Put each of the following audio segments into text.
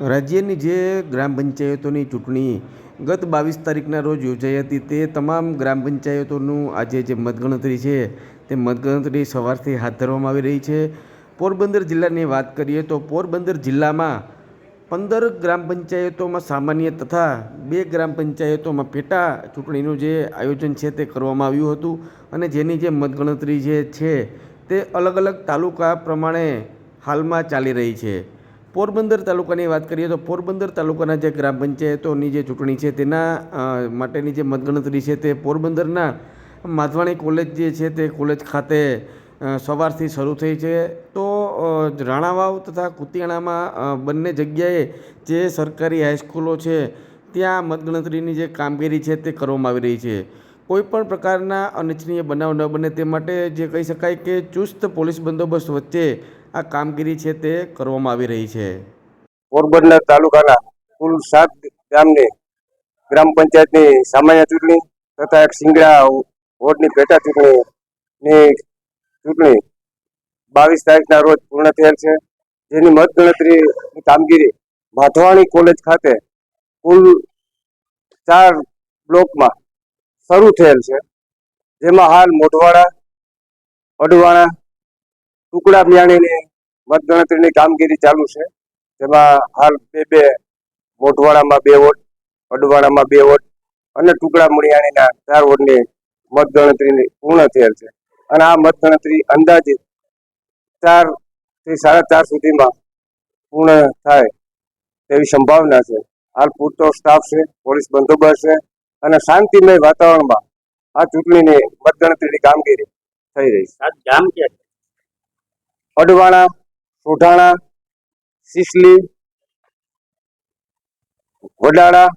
રાજ્યની જે ગ્રામ પંચાયતોની ચૂંટણી ગત બાવીસ તારીખના રોજ યોજાઈ હતી, તે તમામ ગ્રામ પંચાયતોનું આજે જે મતગણતરી છે, તે મતગણતરી સવારથી હાથ ધરવામાં આવી રહી છે. પોરબંદર જિલ્લાની વાત કરીએ તો પોરબંદર જિલ્લામાં પંદર ગ્રામ પંચાયતોમાં સામાન્ય તથા બે ગ્રામ પંચાયતોમાં પેટા ચૂંટણીનું જે આયોજન છે, તે કરવામાં આવ્યું હતું અને જેની જે મતગણતરી જે છે, તે અલગ અલગ તાલુકા પ્રમાણે હાલમાં ચાલી રહી છે. પોરબંદર તાલુકાની વાત કરીએ તો પોરબંદર તાલુકાના જે ગ્રામ પંચાયતોની જે ચૂંટણી છે તેના માટેની જે મતગણતરી છે તે પોરબંદરના માધવાણી કોલેજ જે છે તે કોલેજ ખાતે સવારથી શરૂ થઈ છે. તો રાણાવાવ તથા કુતિયાણામાં બંને જગ્યાએ જે સરકારી હાઈસ્કૂલો છે ત્યાં મતગણતરીની જે કામગીરી છે તે કરવામાં આવી રહી છે. કોઈપણ પ્રકારના અનિચ્છનીય બનાવ ન બને તે માટે જે કહી શકાય કે ચુસ્ત પોલીસ બંદોબસ્ત વચ્ચે આ કામગીરી છે તે કરવામાં આવી રહી છે. પોરબંદર તાલુકાના કુલ સાત ગામની ગ્રામ પંચાયતની સામાન્ય ચૂંટણી તથા એક સિંગડા વોર્ડની પેટા ચૂંટણીની ચૂંટણી બાવીસ તારીખના રોજ પૂર્ણ થયેલ છે. જેની મતગણતરીની કામગીરી માધવાણી કોલેજ ખાતે કુલ ચાર બ્લોકમાં શરૂ થયેલ છે. જેમાં હાલ મોઢવાડા, અડવાણા ટુકડા મિયાણીની મતગણતરીની કામગીરી ચાલુ છે. જેમાં હાલ બે બે મોઢવાડામાં બે વોટ, અડવાડામાં બે વોટ અને ટુકડા મુળિયાણીના ચાર વોટની મતગણતરીની પૂર્ણ થયેલ છે. અને આ મતગણતરી અંદાજિત ચારથી સાડા ચાર સુધીમાં પૂર્ણ થાય તેવી સંભાવના છે. હાલ પૂરતો સ્ટાફ છે, પોલીસ બંદોબસ્ત છે અને શાંતિમય વાતાવરણમાં આ ચૂંટણીની મતગણતરીની કામગીરી થઈ રહી છે? અડવાણા સોઢાણા સિસલી વડાળા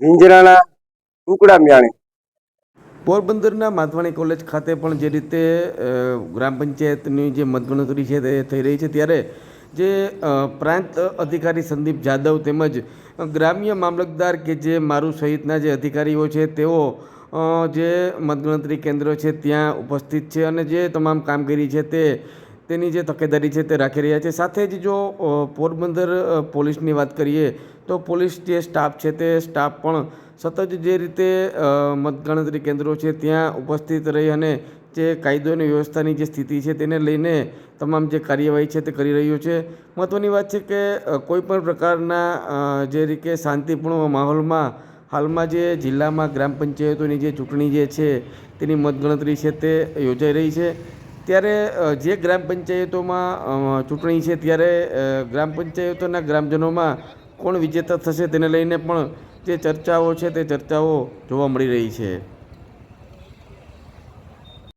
વિંજરાણા ટુકડા મ્યાણી. પોરબંદરના માધવાણી કોલેજ ખાતે પણ જે રીતે ગ્રામ પંચાયતની જે મતગણતરી છે તે થઈ રહી છે ત્યારે જે પ્રાંત અધિકારી સંદીપ જાદવ તેમજ ગ્રામ્ય મામલતદાર કે જે મારું સહિતના જે અધિકારીઓ છે તેઓ જે મતગણતરી કેન્દ્ર છે ત્યાં ઉપસ્થિત છે અને જે તમામ કામગીરી છે તે તેની જે તકેદારી છે તે રાખી રહ્યા છે. સાથે જ જો પોરબંદર પોલીસની વાત કરીએ, તો પોલીસ જે સ્ટાફ છે તે સ્ટાફ પણ સતત જે રીતે મતગણતરી કેન્દ્રો છે ત્યાં ઉપસ્થિત રહી અને જે કાયદો અને વ્યવસ્થાની જે સ્થિતિ છે તેને લઈને તમામ જે કાર્યવાહી છે તે કરી રહ્યો છે. મહત્ત્વની વાત છે કે કોઈપણ પ્રકારના જે રીતે શાંતિપૂર્ણ માહોલમાં હાલમાં જે જિલ્લામાં ગ્રામ પંચાયતોની જે ચૂંટણી જે છે તેની મતગણતરી છે તે યોજાઈ રહી છે. ત્યારે જે ગ્રામ પંચાયતોમાં ચૂંટણી છે ત્યારે ગ્રામ પંચાયતોના ગ્રામજનોમાં કોણ વિજેતા થશે તેને લઈને પણ જે ચર્ચાઓ છે તે ચર્ચાઓ જોવા મળી રહી છે.